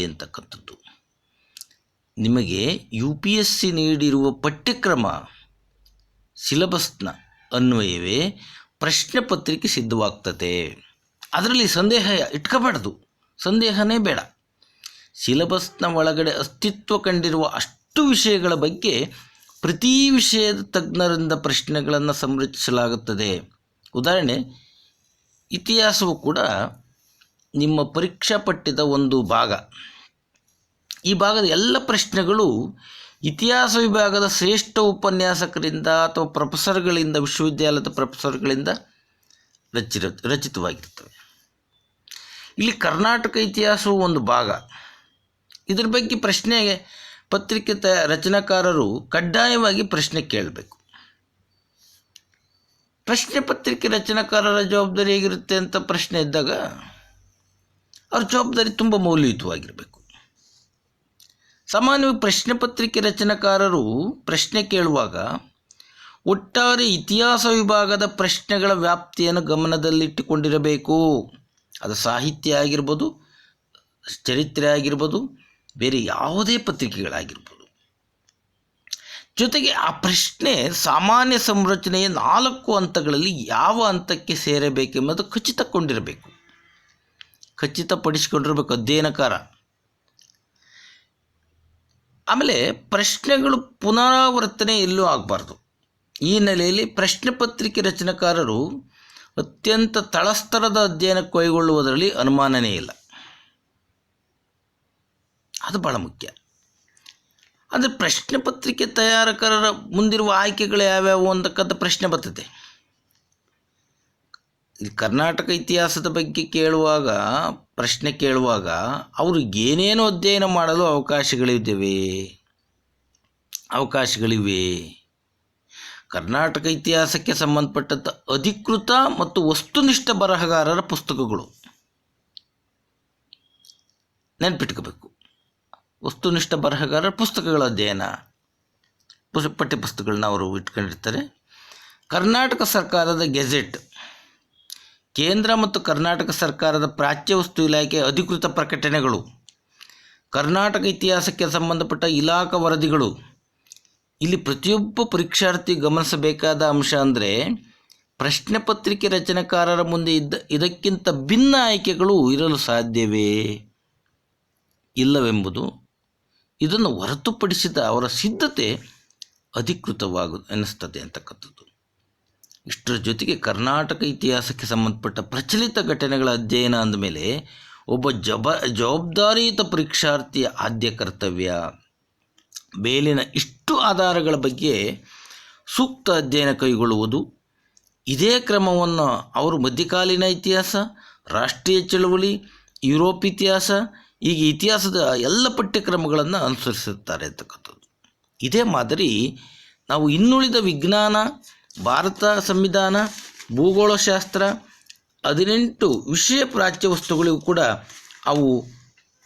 ಅಂತಕ್ಕಂಥದ್ದು. ನಿಮಗೆ U P S C ನೀಡಿರುವ ಪಠ್ಯಕ್ರಮ ಸಿಲಬಸ್ನ ಅನ್ವಯವೇ ಪ್ರಶ್ನೆ ಪತ್ರಿಕೆ ಸಿದ್ಧವಾಗ್ತದೆ. ಅದರಲ್ಲಿ ಸಂದೇಹ ಇಟ್ಕೋಬಾರ್ದು. ಸಂದೇಹನೇ ಬೇಡ. ಸಿಲಬಸ್ನ ಒಳಗಡೆ ಅಸ್ತಿತ್ವ ಕಂಡಿರುವ ಅಷ್ಟು ವಿಷಯಗಳ ಬಗ್ಗೆ ಪ್ರತಿ ವಿಷಯದ ತಜ್ಞರಿಂದ ಪ್ರಶ್ನೆಗಳನ್ನು ಸಂರಚಿಸಲಾಗುತ್ತದೆ. ಉದಾಹರಣೆ, ಇತಿಹಾಸವು ಕೂಡ ನಿಮ್ಮ ಪರೀಕ್ಷಾ ಪಟ್ಟಿದ ಒಂದು ಭಾಗ. ಈ ಭಾಗದ ಎಲ್ಲ ಪ್ರಶ್ನೆಗಳು ಇತಿಹಾಸ ವಿಭಾಗದ ಶ್ರೇಷ್ಠ ಉಪನ್ಯಾಸಕರಿಂದ ಅಥವಾ ಪ್ರೊಫೆಸರ್ಗಳಿಂದ, ವಿಶ್ವವಿದ್ಯಾಲಯದ ಪ್ರೊಫೆಸರ್ಗಳಿಂದ ರಚಿರ ರಚಿತವಾಗಿರ್ತವೆ ಇಲ್ಲಿ ಕರ್ನಾಟಕ ಇತಿಹಾಸವು ಒಂದು ಭಾಗ. ಇದ್ರ ಬಗ್ಗೆ ಪ್ರಶ್ನೆ, ಪತ್ರಿಕೆ ತ, ರಚನಾಕಾರರು ಕಡ್ಡಾಯವಾಗಿ ಪ್ರಶ್ನೆ ಕೇಳಬೇಕು. ಪ್ರಶ್ನೆ ಪತ್ರಿಕೆ ರಚನಾಕಾರರ ಜವಾಬ್ದಾರಿ ಹೇಗಿರುತ್ತೆ ಅಂತ ಪ್ರಶ್ನೆ ಇದ್ದಾಗ ಅವ್ರ ಜವಾಬ್ದಾರಿ ತುಂಬ ಮೌಲ್ಯಯುತವಾಗಿರಬೇಕು. ಸಾಮಾನ್ಯವಾಗಿ ಪ್ರಶ್ನೆ ಪತ್ರಿಕೆ ರಚನಾಕಾರರು ಪ್ರಶ್ನೆ ಕೇಳುವಾಗ ಒಟ್ಟಾರೆ ಇತಿಹಾಸ ವಿಭಾಗದ ಪ್ರಶ್ನೆಗಳ ವ್ಯಾಪ್ತಿಯನ್ನು ಗಮನದಲ್ಲಿಟ್ಟುಕೊಂಡಿರಬೇಕು. ಅದು ಸಾಹಿತ್ಯ ಆಗಿರ್ಬೋದು, ಚರಿತ್ರೆ ಆಗಿರ್ಬೋದು, ಬೇರೆ ಯಾವುದೇ ಪತ್ರಿಕೆಗಳಾಗಿರ್ಬೋದು. ಜೊತೆಗೆ ಆ ಪ್ರಶ್ನೆ ಸಾಮಾನ್ಯ ಸಂರಚನೆಯ ನಾಲ್ಕು ಹಂತಗಳಲ್ಲಿ ಯಾವ ಹಂತಕ್ಕೆ ಸೇರಬೇಕೆಂಬುದು ಖಚಿತಗೊಂಡಿರಬೇಕು. ಖಚಿತಪಡಿಸಿಕೊಂಡಿರಬೇಕು ಅಧ್ಯಯನಕಾರ. ಆಮೇಲೆ ಪ್ರಶ್ನೆಗಳು ಪುನರಾವರ್ತನೆ ಎಲ್ಲೂ ಆಗಬಾರ್ದು. ಈ ನೆಲೆಯಲ್ಲಿ ಪ್ರಶ್ನೆ ಪತ್ರಿಕೆ ರಚನೆಕಾರರು ಅತ್ಯಂತ ತಳಸ್ತರದ ಅಧ್ಯಯನ ಕೈಗೊಳ್ಳುವುದರಲ್ಲಿ ಅನುಮಾನನೇ ಇಲ್ಲ. ಅದು ಭಾಳ ಮುಖ್ಯ. ಅಂದರೆ ಪ್ರಶ್ನೆ ಪತ್ರಿಕೆ ತಯಾರಕರ ಮುಂದಿರುವ ಆಯ್ಕೆಗಳು ಯಾವ್ಯಾವು ಅಂತಕ್ಕಂಥ ಪ್ರಶ್ನೆ ಬರ್ತದೆ. ಕರ್ನಾಟಕ ಇತಿಹಾಸದ ಬಗ್ಗೆ ಕೇಳುವಾಗ, ಪ್ರಶ್ನೆ ಕೇಳುವಾಗ ಅವರು ಏನೇನು ಅಧ್ಯಯನ ಮಾಡಲು ಅವಕಾಶಗಳಿದ್ದಾವೆ ಅವಕಾಶಗಳಿವೆ. ಕರ್ನಾಟಕ ಇತಿಹಾಸಕ್ಕೆ ಸಂಬಂಧಪಟ್ಟಂಥ ಅಧಿಕೃತ ಮತ್ತು ವಸ್ತುನಿಷ್ಠ ಬರಹಗಾರರ ಪುಸ್ತಕಗಳು. ನೆನ್ಪಿಟ್ಕೋಬೇಕು. ವಸ್ತುನಿಷ್ಠ ಬರಹಗಾರರ ಪುಸ್ತಕಗಳ ಅಧ್ಯಯನ. ಪುಸ್ ಪಠ್ಯಪುಸ್ತಕಗಳನ್ನ ಅವರು ಇಟ್ಕೊಂಡಿರ್ತಾರೆ. ಕರ್ನಾಟಕ ಸರ್ಕಾರದ ಗೆಜೆಟ್. ಕೇಂದ್ರ ಮತ್ತು ಕರ್ನಾಟಕ ಸರ್ಕಾರದ ಪ್ರಾಚ್ಯ ವಸ್ತು ಇಲಾಖೆ ಅಧಿಕೃತ ಪ್ರಕಟಣೆಗಳು. ಕರ್ನಾಟಕ ಇತಿಹಾಸಕ್ಕೆ ಸಂಬಂಧಪಟ್ಟ ಇಲಾಖಾ ವರದಿಗಳು. ಇಲ್ಲಿ ಪ್ರತಿಯೊಬ್ಬ ಪರೀಕ್ಷಾರ್ಥಿ ಗಮನಿಸಬೇಕಾದ ಅಂಶ ಅಂದರೆ, ಪ್ರಶ್ನೆ ಪತ್ರಿಕೆ ರಚನೆಕಾರರ ಮುಂದೆ ಇದ್ದ, ಇದಕ್ಕಿಂತ ಭಿನ್ನ ಆಯ್ಕೆಗಳು ಇರಲು ಸಾಧ್ಯವೇ? ಇಲ್ಲವೆಂಬುದು ಇದನ್ನು ಹೊರತುಪಡಿಸಿದ ಅವರ ಸಿದ್ಧತೆ ಅಧಿಕೃತವಾಗು, ಎನಿಸ್ತದೆ ಅಂತಕ್ಕಂಥದ್ದು. ಇಷ್ಟರ ಜೊತೆಗೆ ಕರ್ನಾಟಕ ಇತಿಹಾಸಕ್ಕೆ ಸಂಬಂಧಪಟ್ಟ ಪ್ರಚಲಿತ ಘಟನೆಗಳ ಅಧ್ಯಯನ ಅಂದಮೇಲೆ ಒಬ್ಬ ಜಬ ಜವಾಬ್ದಾರಿಯುತ ಪರೀಕ್ಷಾರ್ಥಿಯ ಆದ್ಯ ಕರ್ತವ್ಯ. ಮೇಲಿನ ಇಷ್ಟು ಆಧಾರಗಳ ಬಗ್ಗೆ ಸೂಕ್ತ ಅಧ್ಯಯನ ಕೈಗೊಳ್ಳುವುದು, ಇದೇ ಕ್ರಮವನ್ನು ಅವರು ಮಧ್ಯಕಾಲೀನ ಇತಿಹಾಸ, ರಾಷ್ಟ್ರೀಯ ಚಳವಳಿ, ಯುರೋಪ್ ಇತಿಹಾಸ, ಈಗ ಇತಿಹಾಸದ ಎಲ್ಲ ಪಠ್ಯಕ್ರಮಗಳನ್ನು ಅನುಸರಿಸುತ್ತಾರೆ ಅಂತಕ್ಕಂಥದ್ದು. ಇದೇ ಮಾದರಿ ನಾವು ಇನ್ನುಳಿದ ವಿಜ್ಞಾನ ಭಾರತ ಸಂವಿಧಾನ, ಭೂಗೋಳಶಾಸ್ತ್ರ, ಹದಿನೆಂಟು ವಿಷಯ ಪ್ರಾಚ್ಯ ವಸ್ತುಗಳಿಗೂ ಕೂಡ ಅವು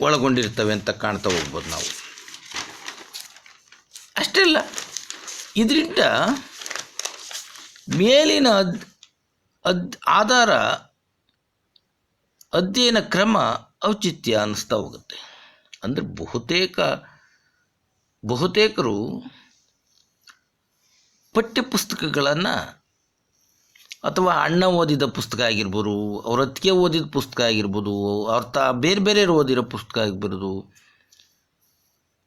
ಒಳಗೊಂಡಿರ್ತವೆ ಅಂತ ಕಾಣ್ತಾ ಹೋಗ್ಬೋದು ನಾವು. ಅಷ್ಟೇ ಅಲ್ಲ, ಇದರಿಂದ ಮೇಲಿನ ಅದ್ ಅದ್, ಆಧಾರ ಅಧ್ಯಯನ ಕ್ರಮ ಔಚಿತ್ಯ ಅನ್ನಿಸ್ತಾ ಹೋಗುತ್ತೆ. ಅಂದರೆ ಬಹುತೇಕ, ಬಹುತೇಕರು ಪಠ್ಯಪುಸ್ತಕಗಳನ್ನು ಅಥವಾ ಅಣ್ಣ ಓದಿದ ಪುಸ್ತಕ ಆಗಿರ್ಬೋದು, ಅವ್ರ ಅತ್ತಿಗೆ ಓದಿದ ಪುಸ್ತಕ ಆಗಿರ್ಬೋದು, ಅವ್ರ ತಾ, ಬೇರೆ ಬೇರೆಯವ್ರು ಓದಿರೋ ಪುಸ್ತಕ ಆಗಿರ್ಬೋದು,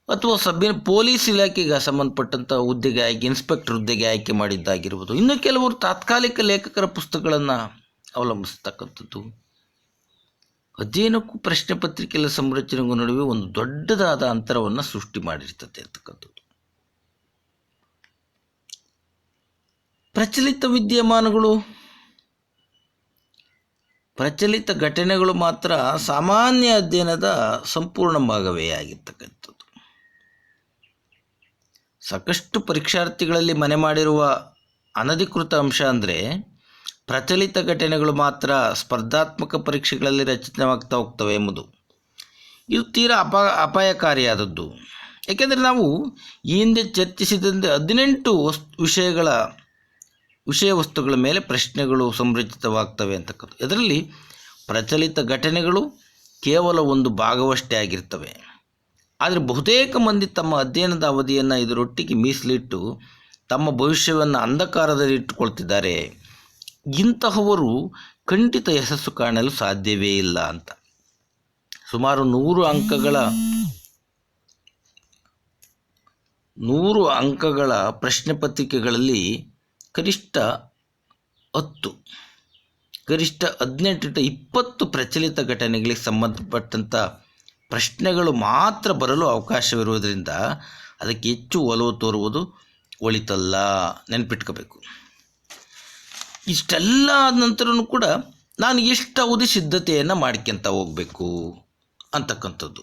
ಅಥವಾ ಸಬ್ಬಿನ ಪೊಲೀಸ್ ಇಲಾಖೆಗೆ ಸಂಬಂಧಪಟ್ಟಂಥ ಹುದ್ದೆಗೆ ಆಯ್ಕೆ, ಇನ್ಸ್ಪೆಕ್ಟರ್ ಹುದ್ದೆಗೆ ಆಯ್ಕೆ ಮಾಡಿದ್ದಾಗಿರ್ಬೋದು, ಇನ್ನು ಕೆಲವರು ತಾತ್ಕಾಲಿಕ ಲೇಖಕರ ಪುಸ್ತಕಗಳನ್ನು ಅವಲಂಬಿಸ್ತಕ್ಕಂಥದ್ದು. ಅಧ್ಯಯನಕ್ಕೂ ಪ್ರಶ್ನೆ ಪತ್ರಿಕೆಗಳ ಸಂರಚನೆಗೂ ನಡುವೆ ಒಂದು ದೊಡ್ಡದಾದ ಅಂತರವನ್ನು ಸೃಷ್ಟಿ ಮಾಡಿರ್ತದೆ ಅಂತಕ್ಕಂಥದ್ದು ಪ್ರಚಲಿತ ವಿದ್ಯಮಾನಗಳು, ಪ್ರಚಲಿತ ಘಟನೆಗಳು ಮಾತ್ರ ಸಾಮಾನ್ಯ ಅಧ್ಯಯನದ ಸಂಪೂರ್ಣ ಭಾಗವೇ ಆಗಿರ್ತಕ್ಕಂಥದ್ದು. ಸಾಕಷ್ಟು ಪರೀಕ್ಷಾರ್ಥಿಗಳಲ್ಲಿ ಮನೆ ಮಾಡಿರುವ ಅನಧಿಕೃತ ಅಂಶ ಅಂದರೆ ಪ್ರಚಲಿತ ಘಟನೆಗಳು ಮಾತ್ರ ಸ್ಪರ್ಧಾತ್ಮಕ ಪರೀಕ್ಷೆಗಳಲ್ಲಿ ರಚನೆವಾಗ್ತಾ ಹೋಗ್ತವೆ ಎಂಬುದು. ಇದು ತೀರಾ ಅಪ, ಅಪಾಯಕಾರಿಯಾದದ್ದು. ಏಕೆಂದರೆ ನಾವು ಈ ಹಿಂದೆ ಚರ್ಚಿಸಿದಂತೆ ಹದಿನೆಂಟು ವಿಷಯಗಳ ವಿಷಯ ವಸ್ತುಗಳ ಮೇಲೆ ಪ್ರಶ್ನೆಗಳು ಸಂರಚಿತವಾಗ್ತವೆ ಅಂತಕ್ಕಂಥ ಇದರಲ್ಲಿ ಪ್ರಚಲಿತ ಘಟನೆಗಳು ಕೇವಲ ಒಂದು ಭಾಗವಷ್ಟೇ ಆಗಿರ್ತವೆ. ಆದರೆ ಬಹುತೇಕ ಮಂದಿ ತಮ್ಮ ಅಧ್ಯಯನದ ಅವಧಿಯನ್ನು ಇದರೊಟ್ಟಿಗೆ ಮೀಸಲಿಟ್ಟು ತಮ್ಮ ಭವಿಷ್ಯವನ್ನು ಅಂಧಕಾರದಲ್ಲಿ ಇಟ್ಟುಕೊಳ್ತಿದ್ದಾರೆ. ಇಂತಹವರು ಖಂಡಿತ ಯಶಸ್ಸು ಕಾಣಲು ಸಾಧ್ಯವೇ ಇಲ್ಲ ಅಂತ. ಸುಮಾರು ನೂರು ಅಂಕಗಳ ನೂರು ಅಂಕಗಳ ಪ್ರಶ್ನೆ ಪತ್ರಿಕೆಗಳಲ್ಲಿ ಕನಿಷ್ಠ ಹತ್ತು ಗರಿಷ್ಠ ಹದಿನೆಂಟು ಇಪ್ಪತ್ತು ಪ್ರಚಲಿತ ಘಟನೆಗಳಿಗೆ ಸಂಬಂಧಪಟ್ಟಂಥ ಪ್ರಶ್ನೆಗಳು ಮಾತ್ರ ಬರಲು ಅವಕಾಶವಿರುವುದರಿಂದ ಅದಕ್ಕೆ ಹೆಚ್ಚು ಒಲವು ತೋರುವುದು ಒಳಿತಲ್ಲ, ನೆನಪಿಟ್ಕೋಬೇಕು. ಇಷ್ಟೆಲ್ಲ ಆದ ನಂತರನೂ ಕೂಡ ನಾನು ಎಷ್ಟು ಅವಧಿ ಸಿದ್ಧತೆಯನ್ನು ಮಾಡ್ಕೊತ ಹೋಗಬೇಕು ಅಂತಕ್ಕಂಥದ್ದು.